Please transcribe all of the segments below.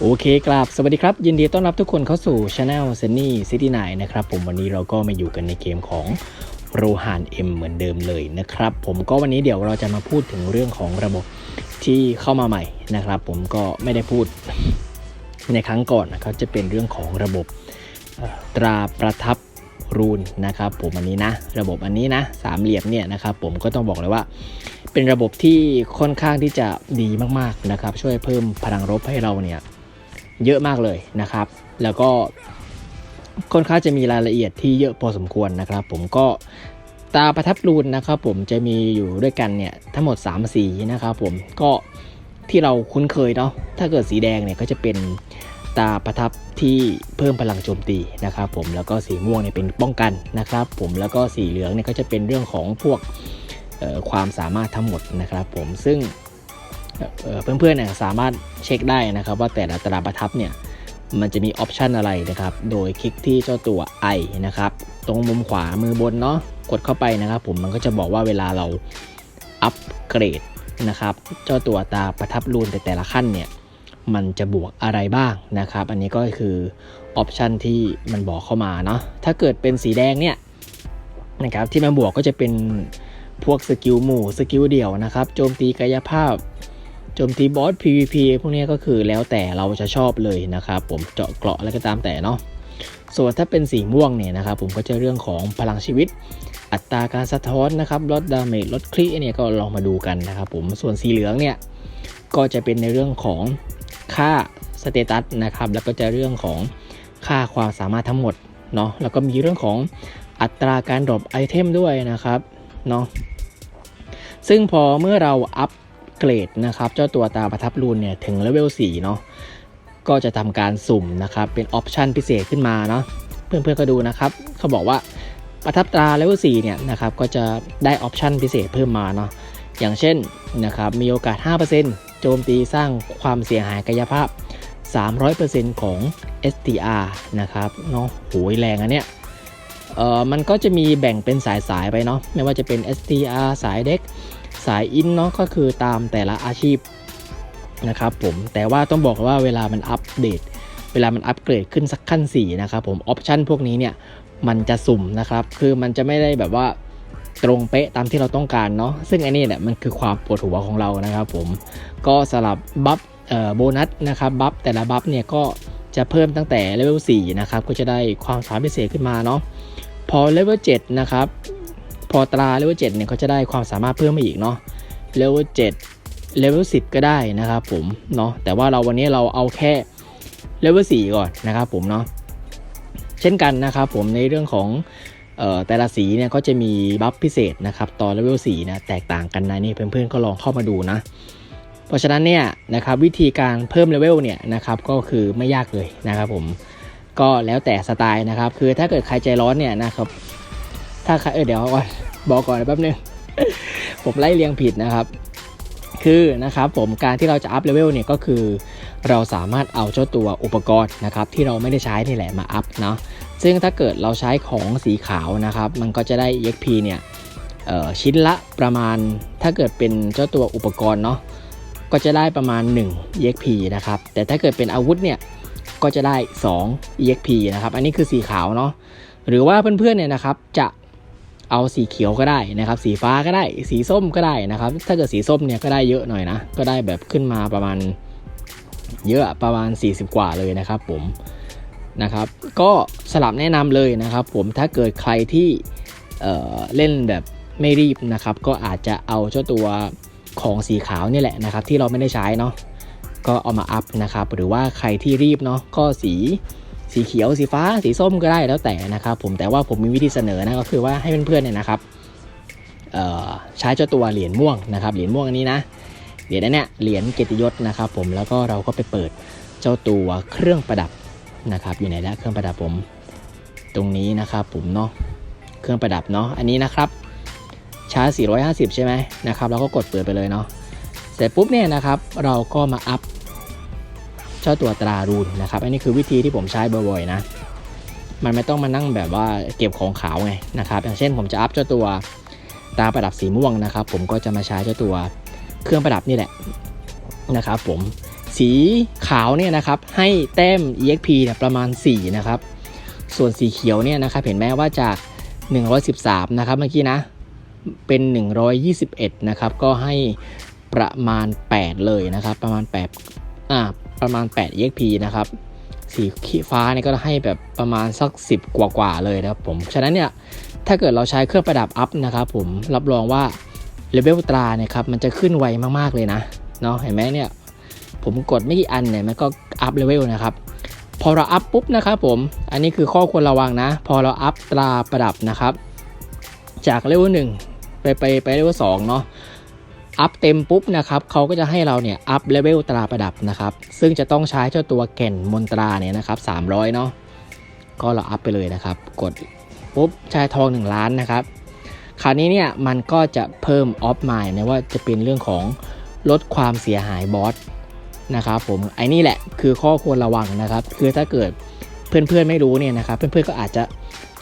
โอเคครับสวัสดีครับ ยินดีต้อนรับทุกคนเข้าสู่ช anel s ซนนี่ซิตี้ไนนะครับผมวันนี้เราก็มาอยู่กันในเกมของโรฮานเอ็มเหมือนเดิมเลยนะครับ ผมก็วันนี้เดี๋ยวเราจะมาพูดถึงเรื่องของระบบที่เข้ามาใหม่นะครับ ผมก็ไม่ได้พูดในครั้งก่อนนะครับจะเป็นเรื่องของระบบตราประทับรูนนะครับ ผมอันนี้นะ ระบบอันนี้นะสามเหลี่ยมเนี่ยนะครับผมก็ต้องบอกเลยว่าเป็นระบบที่ค่อนข้างที่จะดีมากๆนะครับ ช่วยเพิ่มพลังรบให้เราเนี่ย เยอะมากเลยนะครับ แล้วก็ค่อนข้างจะมีรายละเอียดที่เยอะพอสมควรนะครับ ผมก็ตาประทับรูนนะครับ ผมจะมีอยู่ด้วยกันเนี่ยทั้งหมด 3 สีนะครับผมก็ที่เราคุ้นเคยเนาะถ้าเกิดสีแดงเนี่ยก็จะเป็นตาประทับที่เพิ่มพลังโจมตีนะครับ ผมแล้วก็สีม่วงเนี่ยเป็นป้องกันนะครับ ผมแล้วก็สีเหลืองเนี่ยก็จะเป็นเรื่องของพวกความสามารถทั้งหมดนะครับ ผมซึ่ง เเพื่อนๆเนี่ยสามารถเช็คได้นะครับว่าแต่ละตราประทับเนี่ยมันจะมีออปชันอะไรนะครับ โดยคลิกที่เจ้าตัว i นะครับ ตรงมุมขวามือบนเนาะ กดเข้าไปนะครับ ผมมันก็จะบอกว่าเวลาเราอัปเกรดนะครับ เจ้าตัวตาประทับรูนแต่แต่ละขั้นเนี่ย มันจะบวกอะไรบ้างนะครับ อันนี้ก็คือออปชันที่มันบอกเข้ามาเนาะ ถ้าเกิดเป็นสีแดงเนี่ยนะครับที่มันบวกก็จะเป็นพวกสกิลหมู่สกิลเดี่ยวนะครับ โจมตีกายภาพ โจมตีบอส PVP พวกนี้ก็คือแล้วแต่เราจะชอบเลยนะครับผมเจาะเกราะอะไรก็ตามแต่เนาะส่วนถ้าเป็นสีม่วงเนี่ยนะครับผมก็จะเรื่องของพลังชีวิต อัตราการสะท้อนนะครับลดดาเมจลดคลิเนี่ยก็ลองมาดูกันนะครับผมส่วนสีเหลืองเนี่ยก็จะเป็นในเรื่องของค่าสเตตัสนะครับแล้วก็จะเรื่องของค่าความสามารถทั้งหมดเนาะแล้วก็มีเรื่องของอัตราการดรอปไอเทมด้วยนะครับเนาะซึ่งพอเมื่อเราอัพ เกรดนะครับ เจ้าตัวตาประทับรูนเนี่ยถึงเลเวล4เนาะก็จะทำการสุ่มนะครับ เป็นออปชันพิเศษขึ้นมาเนาะเพื่อนๆก็ดูนะครับ เขาบอกว่าประทับตราเลเวล4เนี่ยนะครับก็จะได้ออปชันพิเศษเพิ่มมาเนาะอย่างเช่นนะครับมีโอกาส 5%โจมตีสร้างความเสียหายกายภาพ 300%ของ STR นะครับเนาะโหยแรงอันเนี้ยเอ่อมันก็จะมีแบ่งเป็นสายๆไปเนาะไม่ว่าจะเป็น STR สายเด็ก สายอินเนาะก็คือตามแต่ละอาชีพนะครับผมแต่ว่าต้องบอกว่าเวลามันอัปเดต เวลามันอัปเกรดขึ้นสักขั้น4นะครับผมออปชันพวกนี้เนี่ยมันจะสุ่มนะครับคือมันจะไม่ได้แบบว่าตรงเป๊ะตามที่เราต้องการเนาะซึ่งอันนี้เนี่ยมันคือความปวดหัวของเรานะครับผมก็สลับบัฟโบนัสนะครับบัฟแต่ละบัฟเนี่ยก็จะเพิ่มตั้งแต่เลเวล4นะครับก็จะได้ความสามารถพิเศษขึ้นมาเนาะพอเลเวล7นะครับ อตราเลเวล7เนี่ยเขาจะได้ความสามารถเพิ่มมาอีกเนาะเลเวล7เลเวล10ก็ได้นะครับผมเนาะแต่ว่าเราวันนี้เราเอาแค่เลเวล4ก่อนนะครับผมเนาะเช่นกันนะครับผมในเรื่องของเอ่อแต่ละสีเนี่ยก็จะมีบัฟพิเศษนะครับต่อเลเวล4นะแตกต่างกันนะนี่เพื่อนๆก็ลองเข้ามาดูนะเพราะฉะนั้นเนี่ยนะครับวิธีการเพิ่มเลเวลเนี่ยนะครับก็คือไม่ยากเลยนะครับผมก็แล้วแต่สไตล์นะครับคือถ้าเกิดใครใจร้อนเนี่ยนะครับ ถ้าใครเออเดี๋ยวก่อนบอกก่อนแป๊บนึง ผมไล่เรียงผิดนะครับคือนะครับผมการที่เราจะอัพเลเวลเนี่ยก็คือ เราสามารถเอาเจ้าตัวอุปกรณ์นะครับที่เราไม่ได้ใช้นี่แหละมาอัพเนาะซึ่งถ้าเกิดเราใช้ของสีขาวนะครับ มันก็จะได้ EXP เนี่ยชิ้นละประมาณถ้าเกิดเป็นเจ้าตัวอุปกรณ์เนาะก็จะได้ประมาณ 1 EXP นะครับแต่ถ้าเกิดเป็นอาวุธเนี่ยก็จะได้ 2 EXP นะครับอันนี้คือสีขาวเนาะหรือว่าเพื่อนๆเนี่ยนะครับจะ เอาสีเขียวก็ได้นะครับ สีฟ้าก็ได้ สีส้มก็ได้นะครับ ถ้าเกิดสีส้มเนี่ยก็ได้เยอะหน่อยนะ ก็ได้แบบขึ้นมาประมาณเยอะประมาณ 40 กว่าเลยนะครับ ผมนะครับ ก็สลับแนะนำเลยนะครับ ผมถ้าเกิดใครที่เเล่นแบบไม่รีบนะครับ ก็อาจจะเอาเจ้าตัวของสีขาวนี่แหละนะครับ ที่เราไม่ได้ใช้เนาะก็เอามาอัพนะครับ หรือว่าใครที่รีบเนาะก็สี สีเขียวสีฟ้าสีส้มก็ได้แล้วแต่นะครับผมแต่ว่าผมมีวิธีเสนอนะก็คือว่าให้เพื่อนๆเนี่ยนะครับใช้เจ้าตัวเหรียญม่วงนะครับเหรียญม่วงอันนี้นะเหรียญนั้นเนี่ยเหรียญเกียรติยศนะครับผมแล้วก็เราก็ไปเปิดเจ้าตัวเครื่องประดับนะครับอยู่ไหนแล้วเครื่องประดับผมตรงนี้นะครับผมเนาะเครื่องประดับเนาะอันนี้นะครับชาร์จ450 ใช่ไหมนะครับเราก็กดเปิดไปเลยเนาะเสร็จปุ๊บเนี่ยนะครับเราก็มาอัพ เจ้าตัวตรารูนนะครับ อันนี้คือวิธีที่ผมใช้บ่อยๆนะ มันไม่ต้องมานั่งแบบว่าเก็บของขาวไงนะครับ อย่างเช่นผมจะอัพเจ้าตัวตาประดับสีม่วงนะครับ ผมก็จะมาใช้เจ้าตัวเครื่องประดับนี่แหละนะครับ ผมสีขาวเนี่ยนะครับให้แต้ม exp ประมาณ 4 นะครับ ส่วนสีเขียวเนี่ยนะครับเห็นไหมว่าจาก 113 นะครับเมื่อกี้นะ เป็น 121 นะครับ ก็ให้ประมาณ 8 เลยนะครับ ประมาณ8อ่า ประมาณ 8 exp นะครับ สีขี้ฟ้าเนี่ยก็ให้แบบประมาณสัก 10 กว่ากว่าๆเลยนะครับผม ฉะนั้นเนี่ย ถ้าเกิดเราใช้เครื่องประดับอัพนะครับผม รับรองว่าเลเวลตราเนี่ยครับมันจะขึ้นไวมากๆเลยนะ เนาะเห็นไหมเนี่ย ผมกดไม่กี่อันเนี่ยมันก็อัพเลเวลนะครับพอเราอัพปุ๊บนะครับผม อันนี้คือข้อควรระวังนะ พอเราอัพตราประดับนะครับ จากเลเวลหนึ่งไปไปไปเลเวลสองเนาะ อัพเต็มปุ๊บนะครับเขาก็จะให้เราเนี่ยอัพเลเวลตราประดับนะครับ ซึ่งจะต้องใช้เจ้าตัวแก่นมนตราเนี่ยนะครับ300 เนาะก็เราอัพไปเลยนะครับ กดปุ๊บใช้ทอง 1 ล้านนะครับ คราวนี้เนี่ยมันก็จะเพิ่มออฟไมล์นะว่าจะเป็นเรื่องของลดความเสียหายบอสนะครับผมไอ้นี่แหละคือข้อควรระวังนะครับ คือถ้าเกิดเพื่อนๆไม่รู้เนี่ยนะครับ เพื่อนๆก็อาจจะ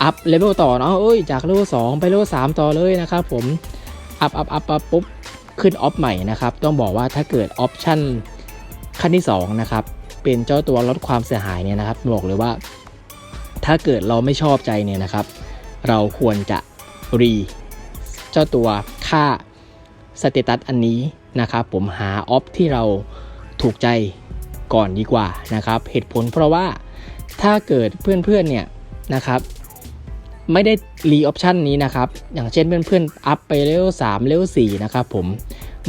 อัพเลเวลต่อเนาะเอ้ยจากเลเวล2ไปเลเวล3ต่อเลยนะครับผมอัพอัพอัพอัพปุ๊บ ขึ้นออฟใหม่นะครับ ต้องบอกว่าถ้าเกิดออปชั่นขั้นที่2นะครับเป็นเจ้าตัวลดความเสียหายเนี่ยนะครับบอกเลยว่า ถ้าเกิดเราไม่ชอบใจเนี่ยนะครับ เราควรจะรีเจ้าตัวค่าสเตตัสอันนี้นะครับผมหาออฟที่เราถูกใจก่อนดีกว่านะครับ เหตุผลเพราะว่าถ้าเกิดเพื่อนๆเนี่ยนะครับ ไม่ได้รีออปชันนี้นะครับ อย่างเช่นเพื่อนๆ อัพไปเลเวล3เลเวล4นะครับผม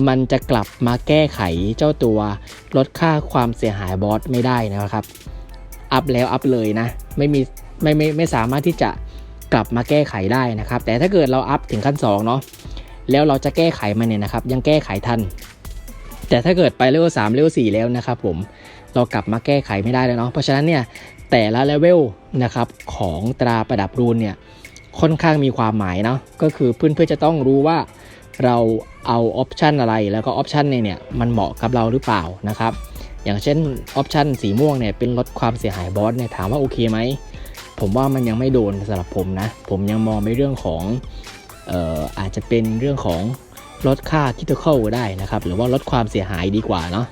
มันจะกลับมาแก้ไขเจ้าตัวลดค่าความเสียหายบอสไม่ได้นะครับ อัพแล้วอัพเลยนะ ไม่มีไม่ไม่ไม่สามารถที่จะกลับมาแก้ไขได้นะครับ แต่ถ้าเกิดเราอัพถึงขั้น2เนาะ แล้วเราจะแก้ไขมันเนี่ยนะครับ ยังแก้ไขทัน แต่ถ้าเกิดไปเลเวล3เลเวล4แล้วนะครับผม เรากลับมาแก้ไขไม่ได้แล้วเนาะ เพราะฉะนั้นเนี่ย แต่ละเลเวลนะครับของตราประดับรูนเนี่ยค่อนข้างมีความหมายเนาะก็คือเพื่อนเพื่อจะต้องรู้ว่าเราเอาออปชันอะไรแล้วก็ออปชันเนี่ยมันเหมาะกับเราหรือเปล่านะครับอย่างเช่นออปชันสีม่วงเนี่ยเป็นลดความเสียหายบอสเนี่ยถามว่าโอเคไหมผมว่ามันยังไม่โดนสำหรับผมนะ ผมยังมองในเรื่องของเอ่ออาจจะเป็นเรื่องของลดค่าคิ t เข้าได้นะครับ หรือว่าลดความเสียหายดีกว่าเนาะ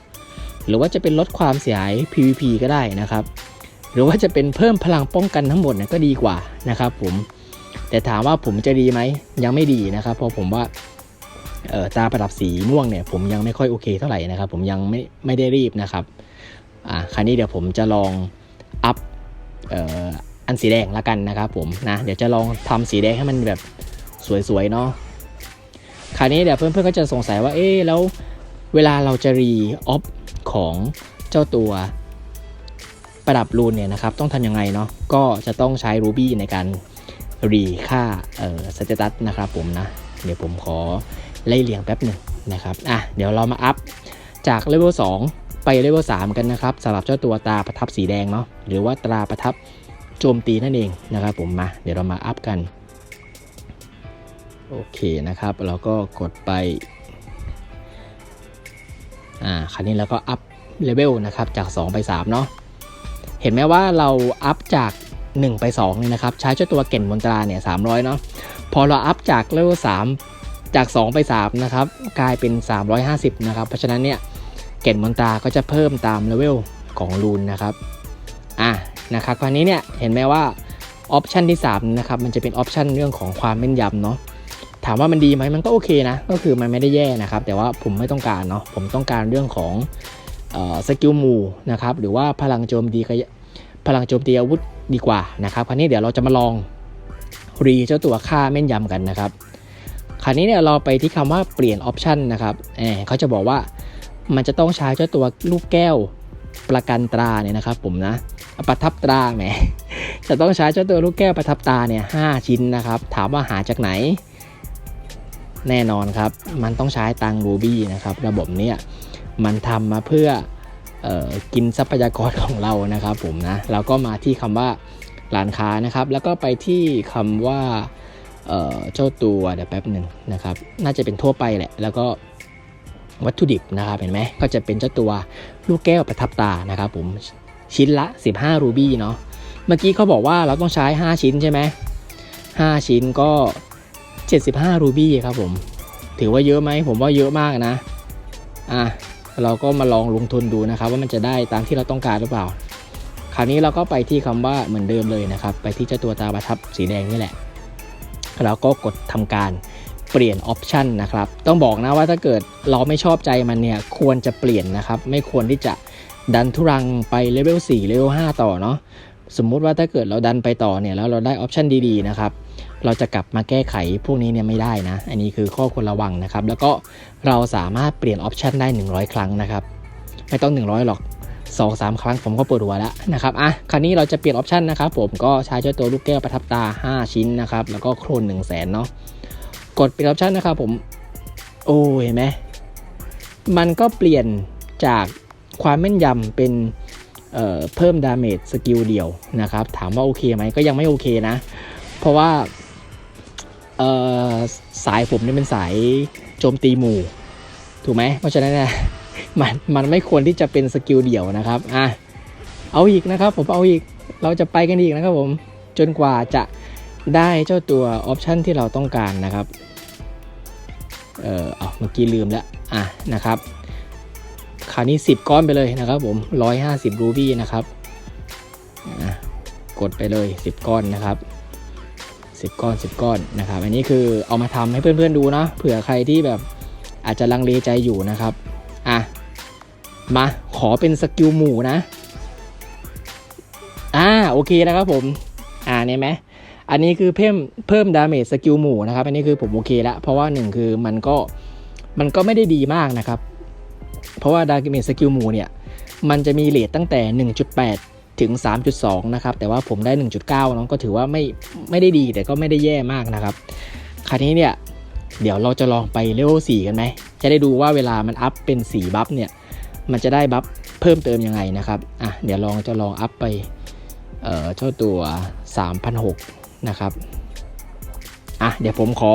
หรือว่าจะเป็นลดความเสียหาย PVP ก็ได้นะครับ หรือว่าจะเป็นเพิ่มพลังป้องกันทั้งหมดเนี่ยก็ดีกว่านะครับผมแต่ถามว่าผมจะดีไหมยังไม่ดีนะครับ เพราะผมว่าตาประดับสีม่วงเนี่ยผมยังไม่ค่อยโอเคเท่าไหร่นะครับ ผมยังไม่ไม่ได้รีบนะครับอ่าคราวนี้เดี๋ยวผมจะลองอัพเอ่ออันสีแดงละกันนะครับผมนะเดี๋ยวจะลองทำสีแดงให้มันแบบสวยๆเนาะคราวนี้เดี๋ยวเพื่อนๆก็จะสงสัยว่าเอ๊ะแล้วเวลาเราจะรีออฟของเจ้าตัว ประดับรูนเนี่ยนะครับต้องทำยังไงเนาะก็จะต้องใช้ Ruby ในการรีค่าเอ่อสเตตัสนะครับผมนะ เดี๋ยวผมขอไล่เรียงแป๊บหนึ่งนะครับอะเดี๋ยวเรามาอัพจากเลเวล2ไปเลเวล3กันนะครับสำหรับเจ้าตัวตาประทับสีแดงเนาะหรือว่าตราประทับโจมตีนั่นเองนะครับผมมาเดี๋ยวเรามาอัพกันโอเคนะครับเราก็กดไปอ่าคราวนี้เราก็อัพเลเวลนะครับจาก 2 ไป3เนาะ เห็นไหมว่าเราอัพจาก 1 ไป2เนี่ยนะครับ ใช้เจ้าตัวเก่นมนตราเนี่ย300เนาะพอเราอัพจากเลเวล3จาก 2 ไป3นะครับกลายเป็น 350 นะครับ เพราะฉะนั้นเนี่ยเก่นมนตราก็จะเพิ่มตามเลเวลของรูนนะครับอะนะครับคราวนี้เนี่ยเห็นไหมว่าออปชันที่3นะครับมันจะเป็นออปชันเรื่องของความแม่นยำเนาะถามว่ามันดีไหมมันก็โอเคนะ ก็คือมันไม่ได้แย่นะครับ แต่ว่าผมไม่ต้องการเนาะผมต้องการเรื่องของ สกิลมูนะครับหรือว่าพลังโจมตีกับพลังโจมตีอาวุธดีกว่านะครับคราวนี้เดี๋ยวเราจะมาลองรีเจ้าตัวค่าแม่นยำกันนะครับคราวนี้เนี่ยเราไปที่คำว่าเปลี่ยนออปชันนะครับเเขาจะบอกว่ามันจะต้องใช้เจ้าตัวลูกแก้วประกันตราเนี่ยนะครับผมนะประทับตราแหมจะต้องใช้เจ้าตัวลูกแก้วประทับตาเนี่ยหชิ้นนะครับ ถามว่าหาจากไหน แน่นอนครับ มันต้องใช้ตังรูบี้นะครับ ระบบเนี้ย มันทำมาเพื่อออกินทรัพยากรของเรานะครับผมนะเราก็มาที่คำว่าร้านค้านะครับ แล้วก็ไปที่คำว่าเจ้าตัวเดี๋ยวแป๊บหนึ่งนะครับ น่าจะเป็นทั่วไปแหละ แล้วก็วัตถุดิบนะครับเห็นไหมก็จะเป็นเจ้าตัวลูกแก้วประทับตานะครับผมชิ้นละ 15 รูบี้เนาะเมื่อกี้เขาบอกว่าเราต้องใช้ 5 ชิ้นใช่ไหม5ชิ้นก็ 75 รูบี้ครับผม ถือว่าเยอะไหมผมว่าเยอะมากนะ อะ เราก็มาลองลงทุนดูนะครับ ว่ามันจะได้ตามที่เราต้องการหรือเปล่า คราวนี้เราก็ไปที่คำว่าเหมือนเดิมเลยนะครับ ไปที่เจ้าตัวตาประทับสีแดงนี่แหละเราก็กดทำการเปลี่ยนออปชันนะครับ ต้องบอกนะว่าถ้าเกิดเราไม่ชอบใจมันเนี่ยควรจะเปลี่ยนนะครับ ไม่ควรที่จะดันทุรังไปเลเวล4เลเวล5ต่อเนาะสมมุติว่าถ้าเกิดเราดันไปต่อเนี่ยแล้วเราได้ออปชันดีๆนะครับ เราจะกลับมาแก้ไขพวกนี้เนี่ยไม่ได้นะ อันนี้คือข้อควรระวังนะครับ แล้วก็เราสามารถเปลี่ยนออปชันได้ 100 ครั้งนะครับ ไม่ต้อง 100 หรอก 2 3 ครั้งผมก็ปวดหัวแล้วนะครับ อะ คราวนี้เราจะเปลี่ยนออปชันนะครับ ผมก็ใช้เจ้าตัวลูกแก้วประทับตา 5 ชิ้นนะครับ แล้วก็โครน1 0 0 0 0แสนเนาะ กดเปลี่ยนออปชันนะครับผม โอ้เห็นไหมมันก็เปลี่ยนจากความแม่นยำเป็นเอ่อเพิ่มดาเมจสกิลเดียวนะครับ ถามว่าโอเคไหมก็ยังไม่โอเคนะ เพราะว่า สายผมเนี่ยเป็นสายโจมตีหมู่ ถูกไหมเพราะฉะนั้นนี่ยมันมันไม่ควรที่จะเป็นสกิลเดี่ยวนะครับอะเอาอีกนะครับผมเอาอีกเราจะไปกันอีกนะครับผมจนกว่าจะได้เจ้าตัวออปชันที่เราต้องการนะครับ เออเอาเมื่อกี้ลืมแล้วอะนะครับ คราวนี้ 10 ก้อนไปเลยนะครับผม 150 รูบี้นะครับ กดไปเลย 10 ก้อนนะครับ 10 ก้อน 10 ก้อนนะครับ อันนี้คือเอามาทำให้เพื่อนๆดูนะเผื่อใครที่แบบอาจจะลังเลใจอยู่นะครับ อะ มาขอเป็นสกิลหมู่นะ อ่าโอเคนะครับผม อ่าเนี่ยไหมอันนี้คือเพิ่มเพิ่มดาเมจสกิลหมู่นะครับ อันนี้คือผมโอเคแล้วเพราะว่าหนึ่งคือมันก็มันก็ไม่ได้ดีมากนะครับ เพราะว่าดาเมจสกิลหมู่เนี่ย มันจะมีเลทตั้งแต่ 1.8 ถึง 3.2 นะครับ แต่ว่าผมได้ 1.9เนาะก็ถือว่าไม่ไม่ได้ดีแต่ก็ไม่ได้แย่มากนะครับ คราวนี้เนี่ยเดี๋ยวเราจะลองไปเลเวล4กันไหม จะได้ดูว่าเวลามันอัพเป็น4บัฟเนี่ย มันจะได้บัฟเพิ่มเติมยังไงนะครับ อะ เดี๋ยวลองจะลองอัพไป เอ่อ เจ้าตัว3,600นะครับ อะ เดี๋ยวผมขอ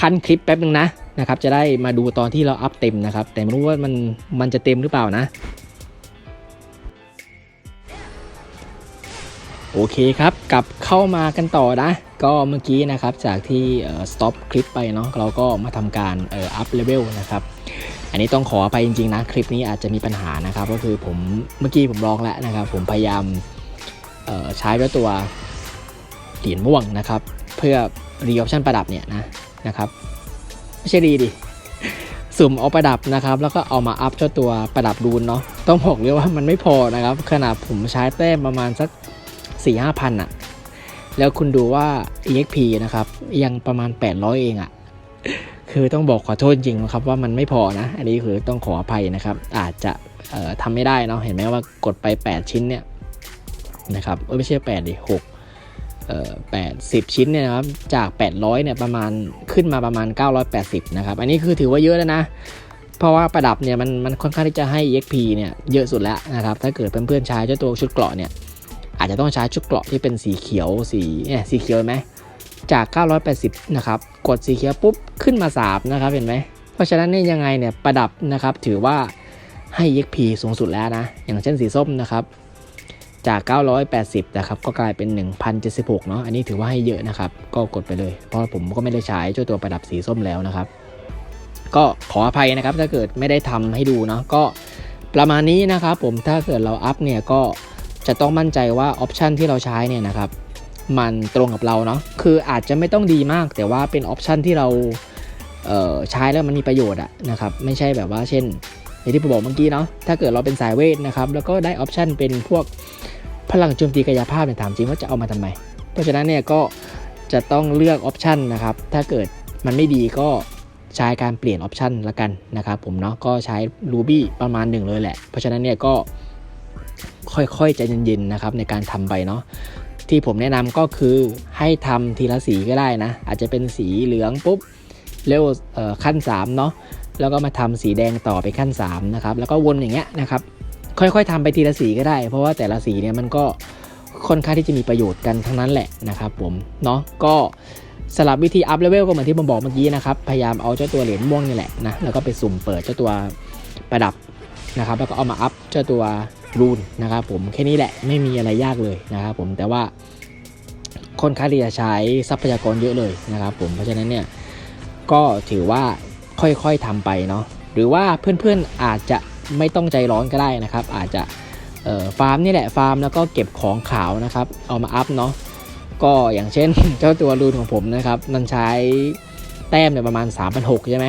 คันคลิปแป๊บนึงนะนะครับ จะได้มาดูตอนที่เราอัพเต็มนะครับ แต่ไม่รู้ว่ามันมันจะเต็มหรือเปล่านะ โอเคครับกลับเข้ามากันต่อนะ ก็เมื่อกี้นะครับจากที่เอ่อ stop คลิปไปเนาะเราก็มาทำการอ่อ up level นะครับอันนี้ต้องขออภัยจริงๆนะ คลิปนี้อาจจะมีปัญหานะครับ ก็คือผมเมื่อกี้ผมลองแล้วนะครับ ผมพยายามใช้ด้วยตัวเหรียญม่วงนะครับ เพื่อรีออปชันประดับเนี่ยนะนะครับไม่ใช่รีดิสุ่มเอาประดับนะครับ แล้วก็เอามาอัพเจ้าตัวประดับรูนเนาะต้องบอกเลยว่ามันไม่พอนะครับ ขนาดผมใช้แต้มประมาณสัก สี่ห้าพันอะแล้วคุณดูว่า EXP นะครับ ยังประมาณ 800 เองอะคือต้องบอกขอโทษจริงนะครับ ว่ามันไม่พอนะ อันนี้คือต้องขออภัยนะครับ อาจจะทำไม่ได้เนาะเห็นไหมว่ากดไป 8 ชิ้นเนี่ยนะครับไม่ใช่8ดิ6เอ่อ8 10ชิ้นเนี่ยนะครับจาก 800เนี่ยประมาณขึ้นมาประมาณ 980 นะครับ อันนี้คือถือว่าเยอะแล้วนะ เพราะว่าประดับเนี่ยมันมันค่อนข้างที่จะให้ EXP เนี่ยเยอะสุดแล้วนะครับ ถ้าเกิดเพื่อนๆใช้เจ้าตัวชุดเกราะเนี่ย อาจจะต้องใช้ชุดเกราะที่เป็นสีเขียวสีเนี่ยสีเขียวไหมจาก 980 นะครับ กดสีเขียวปุ๊บ ขึ้นมา 3 นะครับ เห็นไหม เพราะฉะนั้นเนี่ยยังไงเนี่ย ประดับนะครับ ถือว่าให้ EXP สูงสุดแล้วนะ อย่างเช่นสีส้มนะครับ จาก 980 นะครับ ก็กลายเป็น 1,076 เนาะ อันนี้ถือว่าให้เยอะนะครับ ก็กดไปเลย เพราะผมก็ไม่ได้ใช้เจ้าตัวประดับสีส้มแล้วนะครับ ก็ขออภัยนะครับ ถ้าเกิดไม่ได้ทำให้ดูเนาะ ก็ประมาณนี้นะครับ ผม ถ้าเกิดเราอัพเนี่ยก็ จะต้องมั่นใจว่าออปชันที่เราใช้เนี่ยนะครับมันตรงกับเราเนาะคืออาจจะไม่ต้องดีมาก แต่ว่าเป็นออปชันที่เราเใช้แล้วมันมีประโยชน์อะนะครับไม่ใช่แบบว่าเช่นอย่างที่ผมบอกเมื่อกี้เนาะถ้าเกิดเราเป็นสายเวทนะครับแล้วก็ได้ออปชันเป็นพวกพลังโจมตีกายภาพเนี่ยถามจริงว่าจะเอามาทำไม เพราะฉะนั้นเนี่ยก็จะต้องเลือกออปชันนะครับถ้าเกิดมันไม่ดีก็ใช้การเปลี่ยนออปชันละกันนะครับผมเนาะก็ใช้ Ruby ประมาณหนึ่งเลยแหละ เพราะฉะนั้นเนี่ยก็ ค่อยๆใจเย็นๆนะครับในการทำไปเนาะที่ผมแนะนำก็คือให้ทำทีละสีก็ได้นะ อาจจะเป็นสีเหลืองปุ๊บเร็วขั้น3เนาะแล้วก็มาทำสีแดงต่อไปขั้น3นะครับแล้วก็วนอย่างเงี้ยนะครับค่อยๆทำไปทีละสีก็ได้ เพราะว่าแต่ละสีเนี่ยมันก็ค่อนข้างที่จะมีประโยชน์กันทั้งนั้นแหละนะครับผมเนาะก็สลับวิธีอัพเลเวลก็เหมือนที่ผมบอกเมื่อกี้นะครับ พยายามเอาเจ้าตัวเหรียญม่วงนี่แหละนะแล้วก็ไปสุ่มเปิดเจ้าตัวประดับนะครับ แล้วก็เอามาอัพเจ้าตัว รูนนะครับผมแค่นี้แหละไม่มีอะไรยากเลยนะครับผมแต่ว่าค่อนข้างที่จะใช้ทรัพยากรเยอะเลยนะครับผมเพราะฉะนั้นเนี่ยก็ถือว่าค่อยๆทำไปเนาะหรือว่าเพื่อนๆอาจจะไม่ต้องใจร้อนก็ได้นะครับ อาจจะฟาร์มนี่แหละฟาร์มแล้วก็เก็บของขาวนะครับ เอามาอัพเนาะก็อย่างเช่นเจ้าตัวรูนของผมนะครับ มันใช้แต้มเนี่ยประมาณ 3,600ใช่ไหม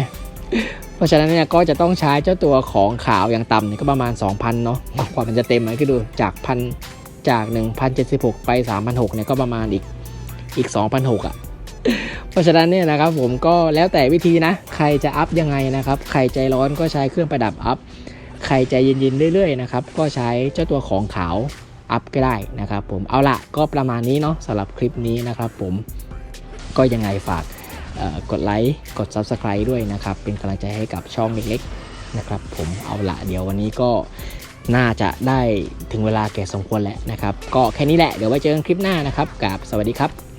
เพราะฉะนั้นเนี่ยก็จะต้องใช้เจ้าตัวของขาวอย่างต่ำเนี่ยก็ประมาณ 2,000 เนาะกว่ามันจะเต็มนะคือดูจากพันจาก 1,076 ไป3,600เนี่ยก็ประมาณอีกอีก2,600อะเพราะฉะนั้นเนี่ยนะครับผมก็แล้วแต่วิธีนะ ใครจะอัพยังไงนะครับ ใครใจร้อนก็ใช้เครื่องประดับอัพ ใครใจเย็นๆเรื่อยๆนะครับ ก็ใช้เจ้าตัวของขาวอัพก็ได้นะครับผม เอาละก็ประมาณนี้เนาะสำหรับคลิปนี้นะครับผม ก็ยังไงฝาก กดไลค์กด Subscribe ด้วยนะครับ เป็นกำลังใจให้กับช่องเล็กๆนะครับ ผมเอาละเดี๋ยววันนี้ก็น่าจะได้ถึงเวลาแก่สมควรแล้วนะครับ ก็แค่นี้แหละเดี๋ยวไว้เจอกันคลิปหน้านะครับกับสวัสดีครับ